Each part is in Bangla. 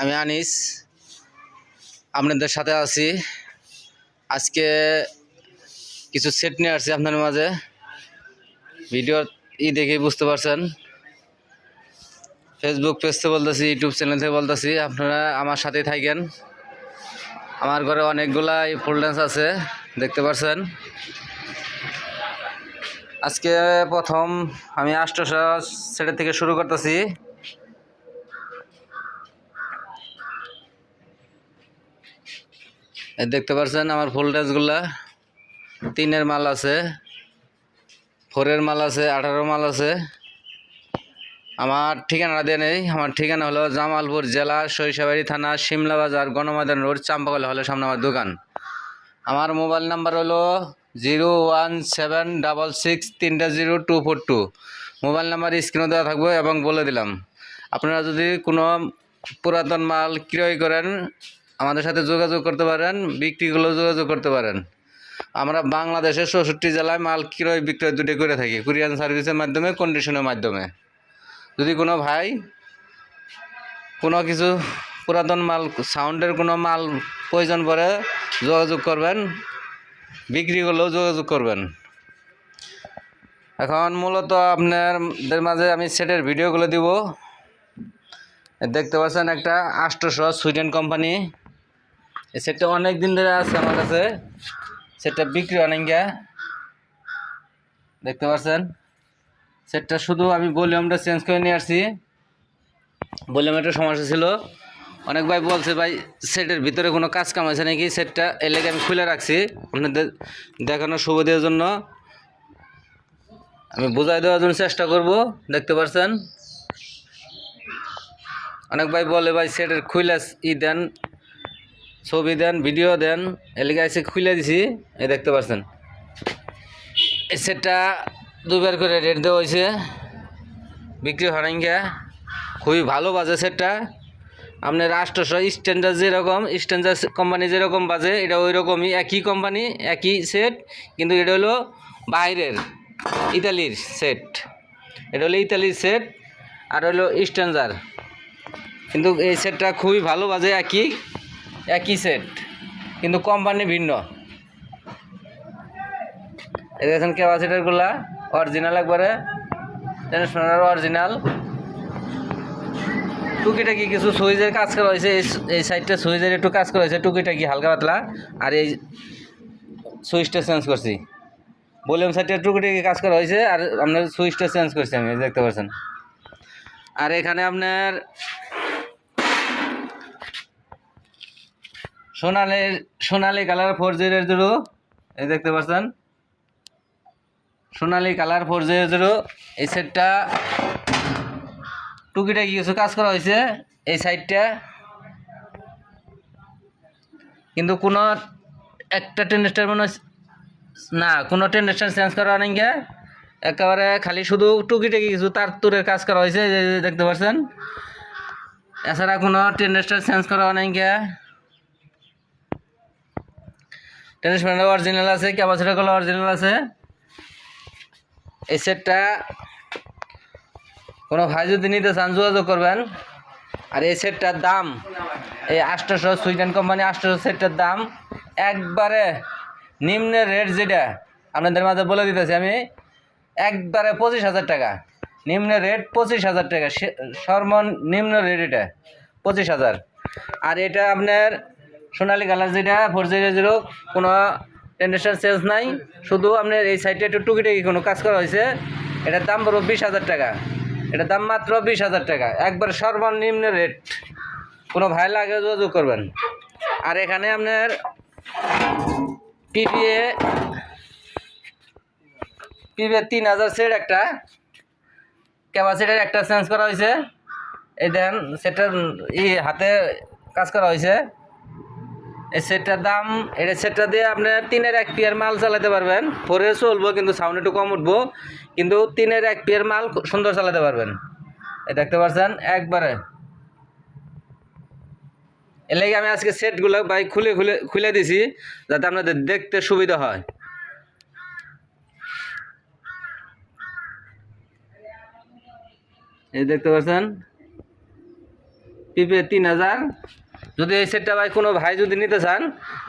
আমি আনিস। আপনাদের সাথে আছি। আজকে কিছু সেট নিয়ে আসছি আপনাদের মাঝে। ভিডিও ই দেখেই বুঝতে পারছেন। ফেসবুক পেজ থেকে বলতেছি ইউটিউব চ্যানেল থেকে বলতেছি, আপনারা আমার সাথেই থাকেন। আমার ঘরে অনেকগুলা এই ফুল ড্যান্স আছে, দেখতে পারছেন। আজকে প্রথম আমি আষ্টশো সেটের থেকে শুরু করতেছি। দেখতে পাচ্ছেন আমার ফুল ড্যান্সগুলা তিনের মাল আছে, ফোরের মাল আছে, আঠারো মাল আছে। আমার ঠিকানা দিয়ে নেই, আমার ঠিকানা হলো জামালপুর জেলা সরিষাবাড়ি থানা শিমলা বাজার গণমাদান রোড চাম্পাকল হলে সামনে আমার দোকান। আমার মোবাইল নাম্বার হলো zero one seven double six তিনটা zero two four two. Mobile number স্ক্রিনে দেওয়া থাকবে এবং বলে দিলাম। আপনারা যদি কোনো পুরাতন মাল ক্রয় করেন আমাদের সাথে যোগাযোগ করতে পারেন বিক্রিগুলো যোগাযোগ করতে পারেন। আমরা বাংলাদেশের চৌষট্টি জেলায় মাল ক্রয়, বিক্রয় দুটো করে থাকি, কুরিয়ান সার্ভিসের মাধ্যমে কন্ডিশনের মাধ্যমে। যদি কোনো ভাই কোনো কিছু পুরাতন মাল সাউন্ডের কোনো মাল প্রয়োজন পড়ে, যোগাযোগ করবেন বিক্রি করলেও যোগাযোগ করবেন। এখন মূলত আপনাদের মাঝে আমি সেটের ভিডিওগুলো দিব। দেখতে পাচ্ছেন একটা আষ্টশো সুইডেন কোম্পানি। এই সেটটা অনেক দিন ধরে আছে আমার কাছে। সেটটা বিক্রি অনেক দেখতে পাচ্ছেন? সেটটা শুধু আমি ভলিউমটা চেঞ্জ করে নিয়ে আসছি। ভলিউম একটা সমস্যা ছিল। অনেক ভাই বলছে, ভাই, সেটের ভিতরে কোনো কাজ কাম আছে নাকি? সেটটা এর লেগে আমি খুলে রাখছি আপনাদের দেখানোর সুবিধার জন্য। আমি বোঝাই দেওয়ার জন্য চেষ্টা করব, দেখতে পাচ্ছেন? অনেক ভাই বলে, ভাই, সেটের খুলে ই দেন ছবি দেন, ভিডিও দেন এলাকা এসে খুলে দিছি, এই দেখতে পাচ্ছেন সেটটা দুবার করে রেট দেওয়া হয়েছে বিক্রি হরাঙ্গা খুবই ভালো বাজে সেটটা। আপনার রাষ্ট্রসহ স্ট্যান্ডার্ড যেরকম, স্ট্যান্ডার্ড কোম্পানি যেরকম বাজে, এটা ওই রকমই একই কোম্পানি, একই সেট, কিন্তু এটা হলো বাইরের, ইতালির সেট। এটা হলো ইতালির সেট, আর হলো স্ট্যান্ডার্ড। কিন্তু এই সেটটা খুবই ভালো বাজে, একই। একই সেট কিন্তু কোম্পানি ভিন্ন। এই দেখেন ক্যাপাসিটারগুলা অরিজিনাল একবারে ট্রান্সফর্মার অরিজিনাল টুকিটাকি কিছু সুইচের কাজ করা হয়েছে, এই এই সাইডটা সুইচের একটু কাজ করা হয়েছে, টুকিটাকি হালকা পাতলা। আর এই সুইচটা চেঞ্জ করছি। ভলিউম সাইডটা টুকিটাকি কাজ করা হয়েছে, আর আপনার সুইচটা চেঞ্জ করছি আমি দেখতে পাচ্ছেন। আর এখানে আপনার সোনালি সোনালি কালার ফোর জিরো জিরো। এই দেখতে পাচ্ছেন? সোনালি কালার ফোর জিরো জিরো। এই সেটটা টুকিটা কিছু কাজ করা হয়েছে এই সাইডটা। কিন্তু কোনো একটা টেন্ডেস্টার মনে না, কোনো টেন্ডেস্টার চেঞ্জ করা নেই একেবারে খালি শুধু টুকিটাকি কিছু তার তুরের কাজ করা হয়েছে দেখতে পাচ্ছেন। এছাড়া কোনো টেন্ডেস্টার চেঞ্জ করা নেই গে ট্রান্সফার অরিজিনাল আছে ক্যাপাসিটারগুলো অরিজিনাল আছে। এই সেটটা কোনো ভাই যদি নিতে চান, যোগাযোগ করবেন। আর এই সেটটার দাম, এই আষ্টশো সুইডেন কোম্পানি আষ্টশো সেটটার দাম একবারে নিম্ন রেট যেটা আপনাদের মাঝে বলে দিতেছি আমি, একবারে পঁচিশ হাজার টাকা। নিম্ন রেট পঁচিশ হাজার টাকা সর্বনিম্ন রেট এটা, পঁচিশ হাজার। আর এটা আপনার সোনালি কালার যেটা ফোর জিরো জিরো কোনো টেন্ডেশন চেঞ্জ নাই। শুধু আপনার এই সাইডে একটু টুকিটাকি কোনো কাজ করা হয়েছে। এটার দাম পড়ব বিশ হাজার টাকা। এটার দাম মাত্র বিশ হাজার টাকা। একবার সর্বনিম্ন রেট কোনো ভাই লাগে যোগাযোগ করবেন। আর এখানে আপনার পিপিএ পিপিএ তিন হাজার সেট একটা। ক্যাপাসিটার একটা চেঞ্জ করা হয়েছে। এই দেন, সেটার ই হাতে কাজ করা হয়েছে। এই সেটটার দাম এটা সেটটা দিয়ে আপনার তিনের এক পিয়ার মাল চালাতে পারবেন। ফোরে চলবো, কিন্তু সাউন্ড একটু কম উঠবো, কিন্তু তিনের এক পিয়ার মাল সুন্দর চালাতে পারবেন। এ দেখতে পাচ্ছেন, একবারে। এর লাগে আমি আজকে সেটগুলো বাইক খুলে খুলে খুলে দিছি, যাতে আপনাদের দেখতে সুবিধা হয়। এই দেখতে পাচ্ছেন পিপিএ তিন হাজার। যদি এই সেটটা ভাই কোনো ভাই যদি নিতে চান,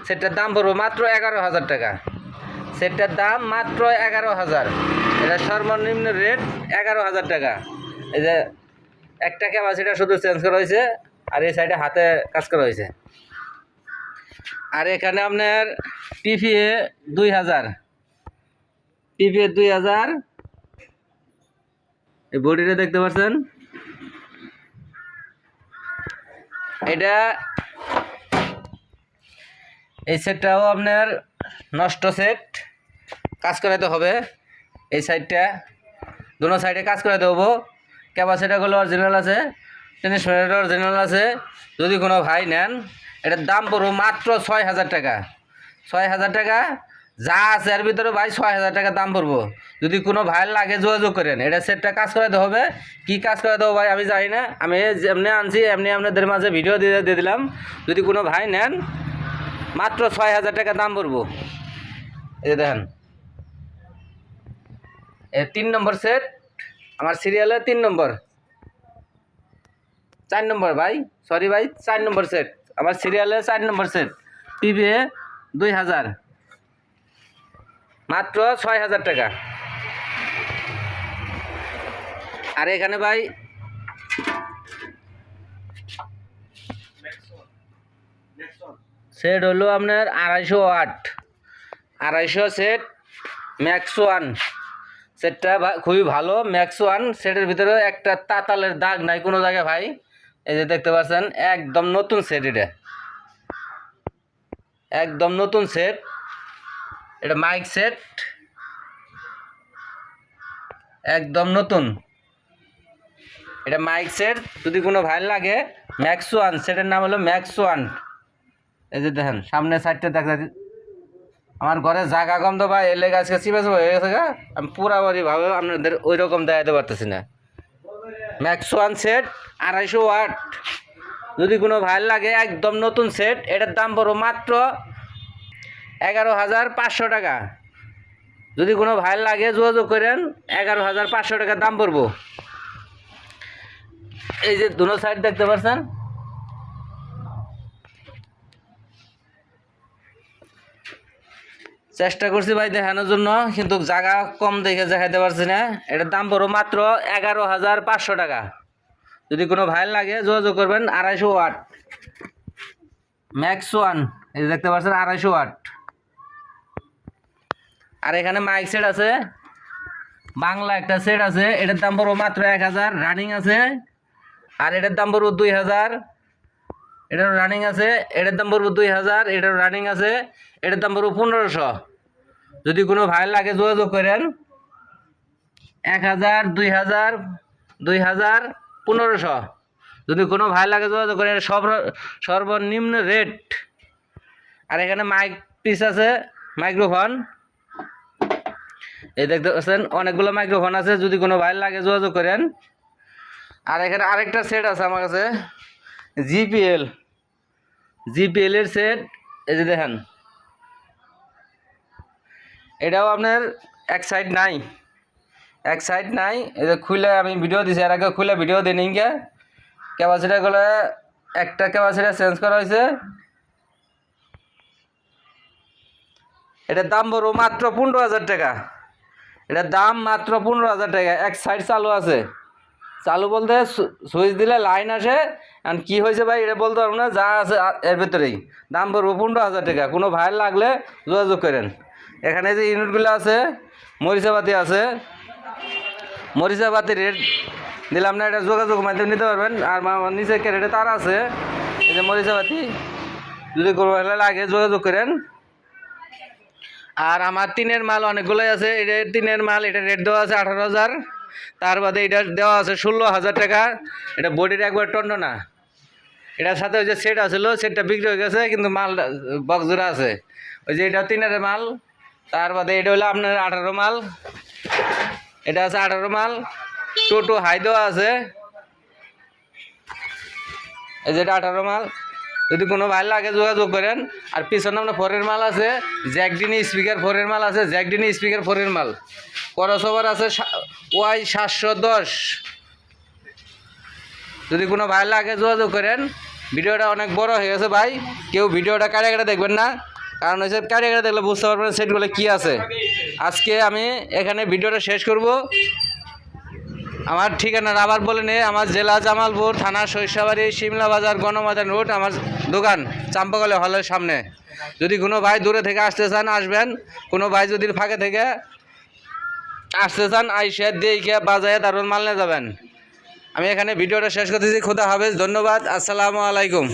সেটটার দাম পড়ব মাত্র এগারো হাজার টাকা। সেটটার দাম মাত্র এগারো হাজার। এটা সর্বনিম্ন রেট এগারো হাজার টাকা। এই যে একটা ক্যাপাসিটা শুধু চেঞ্জ করা হয়েছে, আর এই সাইডে হাতে কাজ করা হয়েছে। আর এখানে আপনার পিপিএ দুই হাজার। পিপিএ দুই হাজার। এই বডিটা দেখতে পাচ্ছেন? এটা এই সেটটাও আপনার নষ্ট সেট কাজ করাতে হবে। এই সাইডটা দুনো সাইডে কাজ করাতে হব। ক্যাপাসিটারগুলো অরিজিনাল আছে ট্রান্সফারের অরিজিনাল আছে। যদি কোনো ভাই নেন এটার দাম পড়ব মাত্র ছয় হাজার টাকা। ছয় হাজার টাকা, যা আছে এর ভিতরে ভাই ছয় হাজার টাকা দাম পড়ব। যদি কোনো ভাই লাগে যোগাযোগ করেন, এটা সেটটা কাজ করাতে হবে। কি কাজ করাতে হবে ভাই আমি জানি না। আমি যেমনি আনছি, এমনি আপনাদের মাঝে ভিডিও দিয়ে দিয়ে দিলাম। যদি কোনো ভাই নেন মাত্র ছয় হাজার টাকা দাম পড়ব। এই যে দেখেন। তিন নম্বর সেট আমার সিরিয়ালে তিন নম্বর। চার নম্বর ভাই সরি ভাই, চার নম্বর সেট আমার সিরিয়ালে চার নম্বর সেট পিভিএ দুই হাজার। মাত্র ছয় হাজার টাকা। আর এখানে ভাই সেট হলো আপনার আড়াইশো আট। আড়াইশো সেট, ম্যাক্স ওয়ান। সেটটা খুবই ভালো, ম্যাক্স ওয়ান। সেটের ভিতরে একটা তাতালের দাগ নাই কোনো জায়গায় ভাই। এই যে দেখতে পাচ্ছেন, একদম নতুন সেট এটা। একদম নতুন সেট। এটা মাইক সেট। একদম নতুন। এটা মাইক সেট। যদি কোনো ভাই লাগে, ম্যাক্স ওয়ান। সেটের নাম হলো ম্যাক্স ওয়ান। এই যে দেখেন, সামনে সাইডটা দেখা। আমার ঘরে জায়গা কম তো ভাই এলে গাছকে চিপে হয়ে গেছে গা। আমি পুরাপুরি ভাবে আপনাদের ওই রকম দেখাতে পারতেছি না। ম্যাক্স ওয়ান সেট আড়াইশো ওয়াট যদি কোনো ভাই লাগে একদম নতুন সেট এটার দাম পড়ো মাত্র এগারো হাজার পাঁচশো টাকা। যদি কোনো ভাই লাগে যোগাযোগ করেন, এগারো হাজার পাঁচশো টাকা দাম পড়ব। এই যে দুনো সাইড দেখতে পাচ্ছেন চেষ্টা করছি ভাই দেখানোর জন্য, কিন্তু জায়গা কম দেখে দেখাইতে পারছি না। এটার দাম পড়ো মাত্র এগারো হাজার পাঁচশো টাকা। যদি কোনো ভাই লাগে যোগাযোগ করবেন, আড়াইশো ওয়াট ম্যাক্স ওয়ান এই দেখতে পাচ্ছেন, আড়াইশো ওয়াট আর এখানে মাইক সেট আছে। বাংলা একটা সেট আছে, এটার দাম পড়ব মাত্র এক হাজার। রানিং আছে। আর এটার দাম পড়ব দুই হাজার। এটার রানিং আছে, এটার দাম পড়ব দুই হাজার। এটার রানিং আছে, এটার দাম পড়ব পনেরোশো। যদি কোনো ভাই লাগে যোগাযোগ করেন, এক হাজার, দুই হাজার দুই হাজার, পনেরোশো। যদি কোনো ভাই লাগে যোগাযোগ করেন সব সর্বনিম্ন রেট আর এখানে মাইক পিস আছে মাইক্রোফোন এই দেখতে পাচ্ছেন, অনেকগুলো মাইক্রোফোন আছে, যদি কোনো ভাই লাগে যোগাযোগ করেন। আর এখানে আরেকটা সেট আছে আমার কাছে জিপিএল জিপিএল এর সেট এই যে দেখেন। এটাও আপনার এক সাইড নাই। এক সাইড নাই। এটা খুলে আমি ভিডিও দিছি, এর আগে খুলে ভিডিও দিই নিকে ক্যাপাসিটারগুলো একটা ক্যাপাসিটার চেঞ্জ করা হয়েছে। এটার দাম বড় মাত্র পনেরো হাজার টাকা। এটার দাম মাত্র পনেরো হাজার টাকা। এক সাইড চালু আছে। চালু বলতে সুইচ দিলে লাইন আসে। আর কি হয়েছে ভাই, এটা বলতে পারব না, যা আছে এর ভেতরেই। দাম পড়ব পনেরো হাজার টাকা। কোনো ভাইয়ের লাগলে যোগাযোগ করেন। এখানে যে ইউনিটগুলো আছে, মরিচাবাতি আছে। মরিচাবাতি রেট দিলাম না, এটা যোগাযোগ মাধ্যমে নিতে পারবেন। আর নিচে ক্যারেটে তার আছে। এই যে মরিচাবাতি, যদি ভাইয়ের লাগে যোগাযোগ করেন। আর আমার তিনের মাল অনেকগুলোই আছে। এটা তিনের মাল, এটা রেট দেওয়া আছে আঠারো হাজার। তার বাদে এটা দেওয়া আছে ষোলো হাজার টাকা। এটা বডির একবার টন্ড না। এটার সাথে ওই যে সেট আছিল সেটটা বিক্রি হয়ে গেছে, কিন্তু মাল বক্সজোড়া আছে। ওই যে এটা তিনের মাল তার বাদে এটা হলো আপনার আঠারো মাল। এটা আছে আঠারো মাল। টোটো হাই দেওয়া আছে। এই যেটা আঠারো মাল। যদি কোনো ভাই লাগে যোগাযোগ করেন। আর পিছনে আপনার ফোরের মাল আছে। জ্যাকডিনি স্পিকার ফোরের মাল আছে। জ্যাকডিনি স্পিকার ফোরের মাল। করসওভার আছে ওয়াই সাতশো দশ। যদি কোনো ভাই লাগে যোগাযোগ করেন। ভিডিওটা অনেক বড় হয়ে গেছে ভাই। কেউ ভিডিওটা কাটে কাটে দেখবেন না। কারণ হচ্ছে কাটে দেখলে বুঝতে পারবেন সেটগুলো কী আছে। আজকে আমি এখানে ভিডিওটা শেষ করব। আমার ঠিকানা আবার বলে নে, আমার জেলা জামালপুর থানা শৈশবাড়ি শিমলা বাজার গণমাদান রোড, আমার দোকান চাম্পাকলে হলের সামনে। যদি কোনো ভাই দূরে থেকে আসতে চান, আসবেন। কোনো ভাই যদি ফাঁকে থেকে আসতে চান, আইসে দিয়ে বাজারে তারপর মাল নিয়ে যাবেন। আমি এখানে ভিডিওটা শেষ করতেছি। খুদা হাফেজ। ধন্যবাদ। আসসালামু আলাইকুম।